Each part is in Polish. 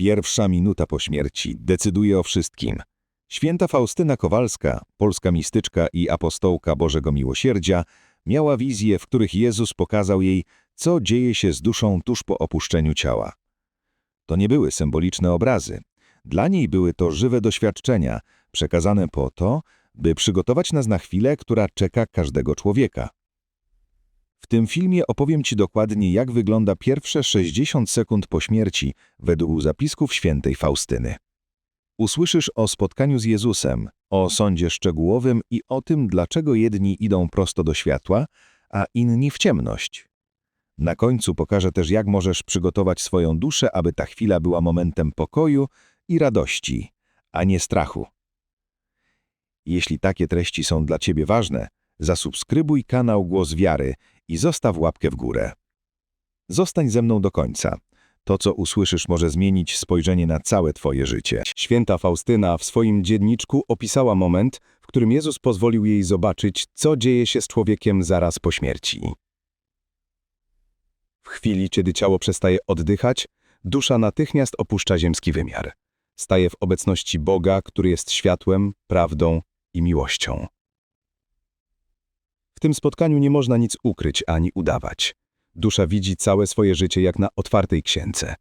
Pierwsza minuta po śmierci decyduje o wszystkim. Święta Faustyna Kowalska, polska mistyczka i apostołka Bożego Miłosierdzia, miała wizje, w których Jezus pokazał jej, co dzieje się z duszą tuż po opuszczeniu ciała. To nie były symboliczne obrazy. Dla niej były to żywe doświadczenia, przekazane po to, by przygotować nas na chwilę, która czeka każdego człowieka. W tym filmie opowiem Ci dokładnie, jak wygląda pierwsze 60 sekund po śmierci według zapisków świętej Faustyny. Usłyszysz o spotkaniu z Jezusem, o sądzie szczegółowym i o tym, dlaczego jedni idą prosto do światła, a inni w ciemność. Na końcu pokażę też, jak możesz przygotować swoją duszę, aby ta chwila była momentem pokoju i radości, a nie strachu. Jeśli takie treści są dla Ciebie ważne, zasubskrybuj kanał Głos Wiary i zostaw łapkę w górę. Zostań ze mną do końca. To, co usłyszysz, może zmienić spojrzenie na całe Twoje życie. Święta Faustyna w swoim dzienniczku opisała moment, w którym Jezus pozwolił jej zobaczyć, co dzieje się z człowiekiem zaraz po śmierci. W chwili, kiedy ciało przestaje oddychać, dusza natychmiast opuszcza ziemski wymiar. Staje w obecności Boga, który jest światłem, prawdą i miłością. W tym spotkaniu nie można nic ukryć ani udawać. Dusza widzi całe swoje życie jak na otwartej księdze.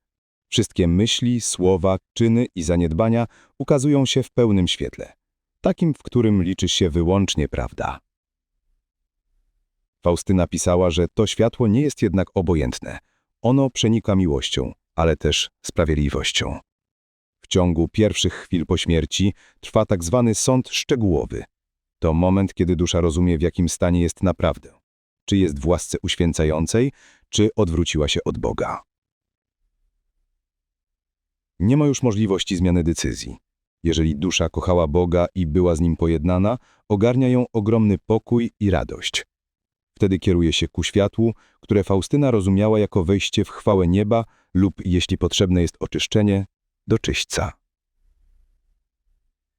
Wszystkie myśli, słowa, czyny i zaniedbania ukazują się w pełnym świetle, takim, w którym liczy się wyłącznie prawda. Faustyna pisała, że to światło nie jest jednak obojętne. Ono przenika miłością, ale też sprawiedliwością. W ciągu pierwszych chwil po śmierci trwa tak zwany sąd szczegółowy. To moment, kiedy dusza rozumie, w jakim stanie jest naprawdę. Czy jest w łasce uświęcającej, czy odwróciła się od Boga. Nie ma już możliwości zmiany decyzji. Jeżeli dusza kochała Boga i była z Nim pojednana, ogarnia ją ogromny pokój i radość. Wtedy kieruje się ku światłu, które Faustyna rozumiała jako wejście w chwałę nieba lub, jeśli potrzebne jest oczyszczenie, do czyśćca.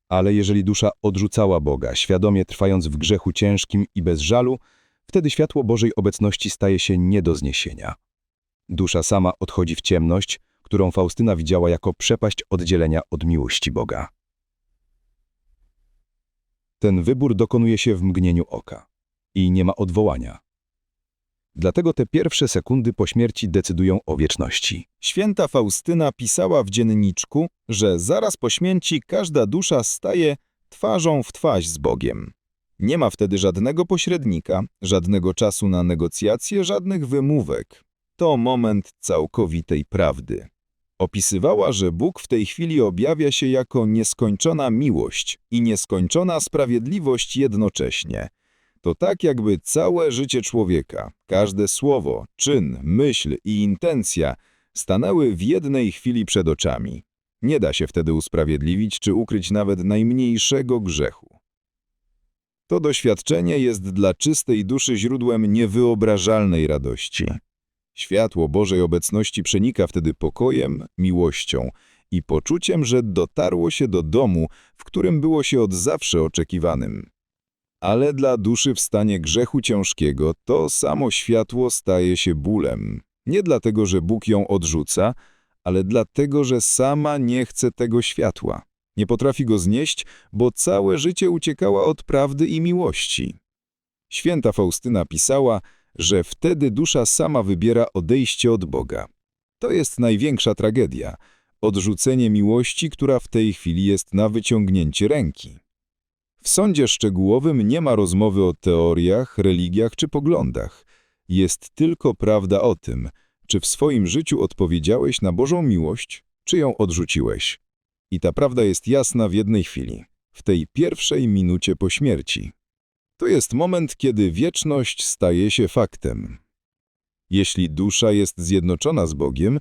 Ale jeżeli dusza odrzucała Boga, świadomie trwając w grzechu ciężkim i bez żalu, wtedy światło Bożej obecności staje się nie do zniesienia. Dusza sama odchodzi w ciemność, którą Faustyna widziała jako przepaść oddzielenia od miłości Boga. Ten wybór dokonuje się w mgnieniu oka i nie ma odwołania. Dlatego te pierwsze sekundy po śmierci decydują o wieczności. Święta Faustyna pisała w dzienniczku, że zaraz po śmierci każda dusza staje twarzą w twarz z Bogiem. Nie ma wtedy żadnego pośrednika, żadnego czasu na negocjacje, żadnych wymówek. To moment całkowitej prawdy. Opisywała, że Bóg w tej chwili objawia się jako nieskończona miłość i nieskończona sprawiedliwość jednocześnie. To tak jakby całe życie człowieka, każde słowo, czyn, myśl i intencja stanęły w jednej chwili przed oczami. Nie da się wtedy usprawiedliwić czy ukryć nawet najmniejszego grzechu. To doświadczenie jest dla czystej duszy źródłem niewyobrażalnej radości. Światło Bożej obecności przenika wtedy pokojem, miłością i poczuciem, że dotarło się do domu, w którym było się od zawsze oczekiwanym. Ale dla duszy w stanie grzechu ciężkiego to samo światło staje się bólem. Nie dlatego, że Bóg ją odrzuca, ale dlatego, że sama nie chce tego światła. Nie potrafi go znieść, bo całe życie uciekała od prawdy i miłości. Święta Faustyna pisała, że wtedy dusza sama wybiera odejście od Boga. To jest największa tragedia, odrzucenie miłości, która w tej chwili jest na wyciągnięcie ręki. W sądzie szczegółowym nie ma rozmowy o teoriach, religiach czy poglądach. Jest tylko prawda o tym, czy w swoim życiu odpowiedziałeś na Bożą miłość, czy ją odrzuciłeś. I ta prawda jest jasna w jednej chwili, w tej pierwszej minucie po śmierci. To jest moment, kiedy wieczność staje się faktem. Jeśli dusza jest zjednoczona z Bogiem,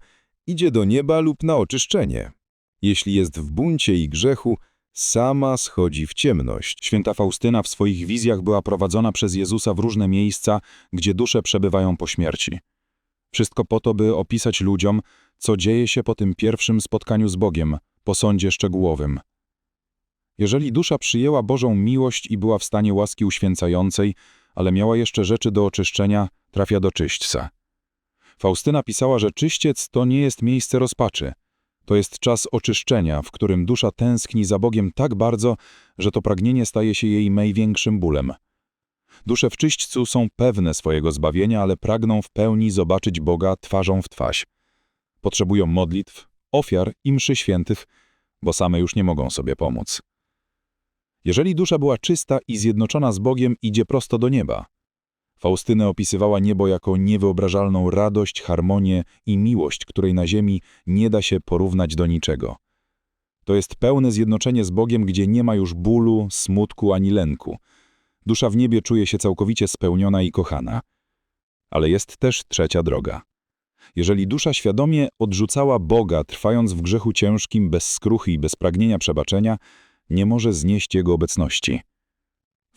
idzie do nieba lub na oczyszczenie. Jeśli jest w buncie i grzechu, sama schodzi w ciemność. Święta Faustyna w swoich wizjach była prowadzona przez Jezusa w różne miejsca, gdzie dusze przebywają po śmierci. Wszystko po to, by opisać ludziom, co dzieje się po tym pierwszym spotkaniu z Bogiem, po sądzie szczegółowym. Jeżeli dusza przyjęła Bożą miłość i była w stanie łaski uświęcającej, ale miała jeszcze rzeczy do oczyszczenia, trafia do czyśćca. Faustyna pisała, że czyściec to nie jest miejsce rozpaczy. To jest czas oczyszczenia, w którym dusza tęskni za Bogiem tak bardzo, że to pragnienie staje się jej największym bólem. Dusze w czyśćcu są pewne swojego zbawienia, ale pragną w pełni zobaczyć Boga twarzą w twarz. Potrzebują modlitw, ofiar i mszy świętych, bo same już nie mogą sobie pomóc. Jeżeli dusza była czysta i zjednoczona z Bogiem, idzie prosto do nieba. Faustyna opisywała niebo jako niewyobrażalną radość, harmonię i miłość, której na ziemi nie da się porównać do niczego. To jest pełne zjednoczenie z Bogiem, gdzie nie ma już bólu, smutku ani lęku. Dusza w niebie czuje się całkowicie spełniona i kochana. Ale jest też trzecia droga. Jeżeli dusza świadomie odrzucała Boga, trwając w grzechu ciężkim, bez skruchy i bez pragnienia przebaczenia, nie może znieść Jego obecności.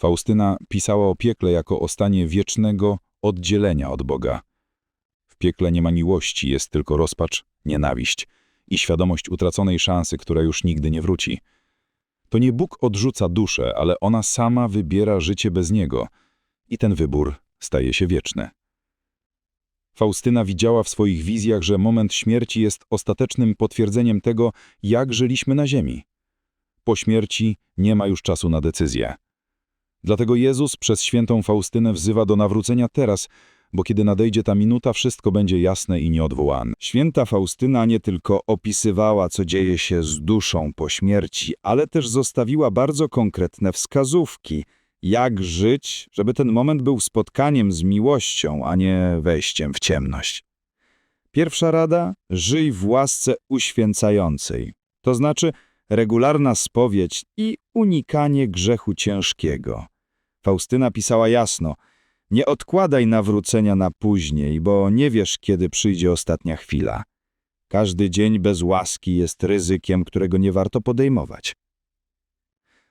Faustyna pisała o piekle jako o stanie wiecznego oddzielenia od Boga. W piekle nie ma miłości, jest tylko rozpacz, nienawiść i świadomość utraconej szansy, która już nigdy nie wróci. To nie Bóg odrzuca duszę, ale ona sama wybiera życie bez Niego i ten wybór staje się wieczny. Faustyna widziała w swoich wizjach, że moment śmierci jest ostatecznym potwierdzeniem tego, jak żyliśmy na ziemi. Po śmierci nie ma już czasu na decyzję. Dlatego Jezus przez świętą Faustynę wzywa do nawrócenia teraz, bo kiedy nadejdzie ta minuta, wszystko będzie jasne i nieodwołane. Święta Faustyna nie tylko opisywała, co dzieje się z duszą po śmierci, ale też zostawiła bardzo konkretne wskazówki, jak żyć, żeby ten moment był spotkaniem z miłością, a nie wejściem w ciemność. Pierwsza rada – żyj w łasce uświęcającej, to znaczy regularna spowiedź i unikanie grzechu ciężkiego. Faustyna pisała jasno – nie odkładaj nawrócenia na później, bo nie wiesz, kiedy przyjdzie ostatnia chwila. Każdy dzień bez łaski jest ryzykiem, którego nie warto podejmować.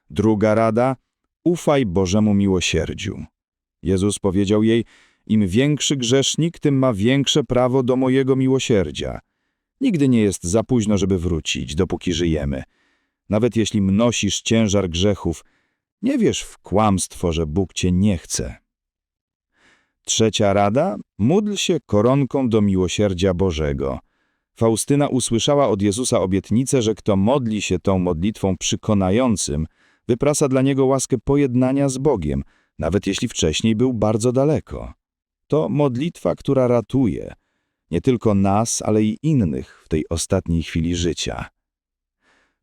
Druga rada – ufaj Bożemu miłosierdziu. Jezus powiedział jej, im większy grzesznik, tym ma większe prawo do mojego miłosierdzia. Nigdy nie jest za późno, żeby wrócić, dopóki żyjemy. Nawet jeśli mnosisz ciężar grzechów, nie wierz w kłamstwo, że Bóg cię nie chce. Trzecia rada – módl się koronką do miłosierdzia Bożego. Faustyna usłyszała od Jezusa obietnicę, że kto modli się tą modlitwą przekonającym, wyprasa dla niego łaskę pojednania z Bogiem, nawet jeśli wcześniej był bardzo daleko. To modlitwa, która ratuje nie tylko nas, ale i innych w tej ostatniej chwili życia.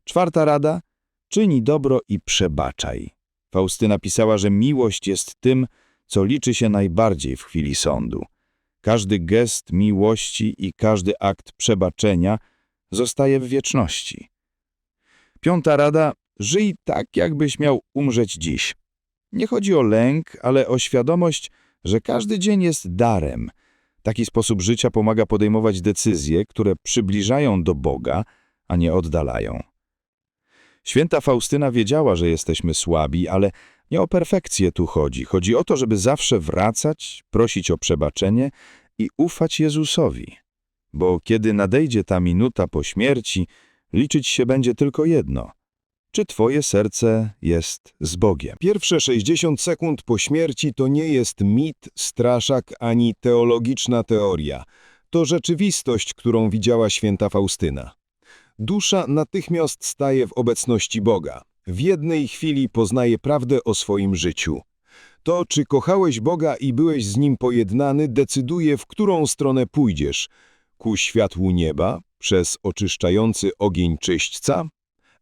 Czwarta rada – czyni dobro i przebaczaj. Faustyna pisała, że miłość jest tym, co liczy się najbardziej w chwili sądu. Każdy gest miłości i każdy akt przebaczenia zostaje w wieczności. Piąta rada – żyj tak, jakbyś miał umrzeć dziś. Nie chodzi o lęk, ale o świadomość, że każdy dzień jest darem. Taki sposób życia pomaga podejmować decyzje, które przybliżają do Boga, a nie oddalają. Święta Faustyna wiedziała, że jesteśmy słabi, ale nie o perfekcję tu chodzi. Chodzi o to, żeby zawsze wracać, prosić o przebaczenie i ufać Jezusowi. Bo kiedy nadejdzie ta minuta po śmierci, liczyć się będzie tylko jedno. Czy twoje serce jest z Bogiem? Pierwsze 60 sekund po śmierci to nie jest mit, straszak ani teologiczna teoria. To rzeczywistość, którą widziała święta Faustyna. Dusza natychmiast staje w obecności Boga. W jednej chwili poznaje prawdę o swoim życiu. To, czy kochałeś Boga i byłeś z Nim pojednany, decyduje, w którą stronę pójdziesz. Ku światłu nieba, przez oczyszczający ogień czyśćca,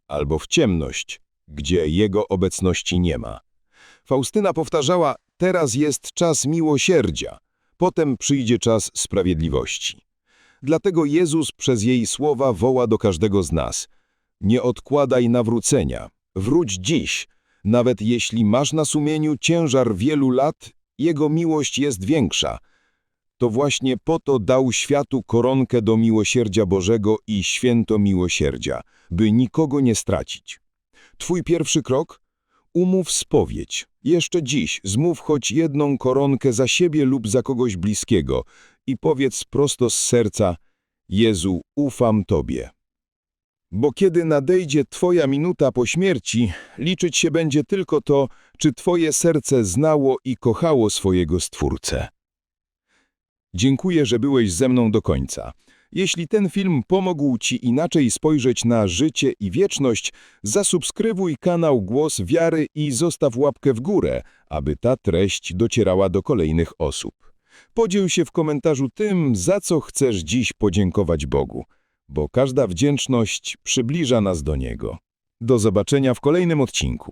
albo w ciemność, gdzie Jego obecności nie ma. Faustyna powtarzała, teraz jest czas miłosierdzia, potem przyjdzie czas sprawiedliwości. Dlatego Jezus przez jej słowa woła do każdego z nas. Nie odkładaj nawrócenia, wróć dziś. Nawet jeśli masz na sumieniu ciężar wielu lat, Jego miłość jest większa. To właśnie po to dał światu koronkę do miłosierdzia Bożego i święto miłosierdzia, by nikogo nie stracić. Twój pierwszy krok? Umów spowiedź. Jeszcze dziś zmów choć jedną koronkę za siebie lub za kogoś bliskiego i powiedz prosto z serca Jezu, ufam Tobie. Bo kiedy nadejdzie Twoja minuta po śmierci, liczyć się będzie tylko to, czy Twoje serce znało i kochało swojego Stwórcę. Dziękuję, że byłeś ze mną do końca. Jeśli ten film pomógł Ci inaczej spojrzeć na życie i wieczność, zasubskrybuj kanał Głos Wiary i zostaw łapkę w górę, aby ta treść docierała do kolejnych osób. Podziel się w komentarzu tym, za co chcesz dziś podziękować Bogu, bo każda wdzięczność przybliża nas do Niego. Do zobaczenia w kolejnym odcinku.